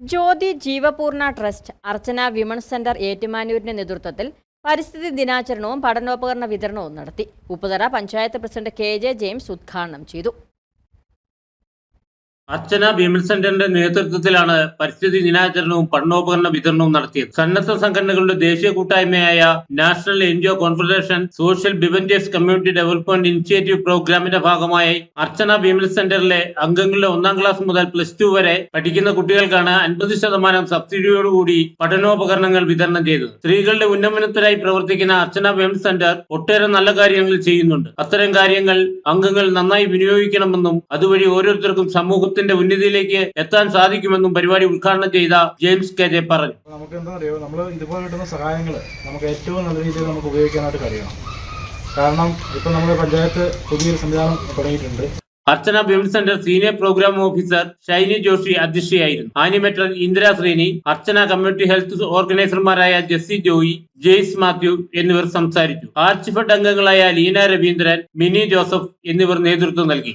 Jyothi Jeevapoorna trust Archana women's centre ഏറ്റുമാനൂരിന്റെ നേതൃത്വത്തിൽ പരിസ്ഥിതി ദിനാചരണവും പഠനോപകരണ വിതരണവും നടത്തി. Upputhara panchayat president K J James ഉദ്ഘാടനം ചെയ്തു. അർച്ചന വിമൽ സെന്ററിന്റെ നേതൃത്വത്തിലാണ് പരിസ്ഥിതി ദിനാചരണവും പഠനോപകരണ വിതരണവും നടത്തിയത്. സന്നദ്ധ സംഘടനകളുടെ ദേശീയ കൂട്ടായ്മയായ നാഷണൽ എൻജിഒ കോൺഫെഡറേഷൻ സോഷ്യൽ ബിവന്റേഴ്സ് കമ്മ്യൂണിറ്റി ഡെവലപ്മെന്റ് ഇനിഷ്യേറ്റീവ് പ്രോഗ്രാമിന്റെ ഭാഗമായി അർച്ചന വിമൽ സെന്ററിലെ അംഗങ്ങളുടെ ഒന്നാം ക്ലാസ് മുതൽ പ്ലസ് ടു വരെ പഠിക്കുന്ന കുട്ടികൾക്കാണ് അൻപത് ശതമാനം സബ്സിഡിയോടുകൂടി പഠനോപകരണങ്ങൾ വിതരണം ചെയ്തത്. സ്ത്രീകളുടെ ഉന്നമനത്തിനായി പ്രവർത്തിക്കുന്ന അർച്ചന വിമൽ സെന്റർ ഒട്ടേറെ നല്ല കാര്യങ്ങൾ ചെയ്യുന്നുണ്ട്. അത്തരം കാര്യങ്ങൾ അംഗങ്ങൾ നന്നായി വിനിയോഗിക്കണമെന്നും അതുവഴി ഓരോരുത്തർക്കും സമൂഹത്തിന്റെ ഉന്നതിയിലേക്ക് എത്താൻ സാധിക്കുമെന്നും പരിപാടി ഉദ്ഘാടനം ചെയ്ത ജെയിംസ് കെ ജെ പറഞ്ഞു. നമുക്ക് എന്താ അറിയോ നമ്മൾ ഇതുപോലെ കിട്ടുന്ന സഹായങ്ങൾ നമുക്ക് ഏറ്റവും നല്ല രീതിയിൽ നമുക്ക് ഉപയോഗിക്കാനായിട്ട് കഴിയണം. കാരണം ഇപ്പൊ നമ്മുടെ പഞ്ചായത്ത് പുതിയൊരു സംവിധാനം തുടങ്ങിയിട്ടുണ്ട്. Archana women centre senior programme officer Shiny Joshy അധ്യക്ഷയായിരുന്നു. Animator Indira Sreeni Archana community health ഓർഗനൈസർമാരായ Jessy Joy Jaise Mathew എന്നിവർ സംസാരിച്ചു. ആർച്ച് ഫെഡ് അംഗങ്ങളായ ലീന രവീന്ദ്രൻ മിനി ജോസഫ് എന്നിവർ നേതൃത്വം നൽകി.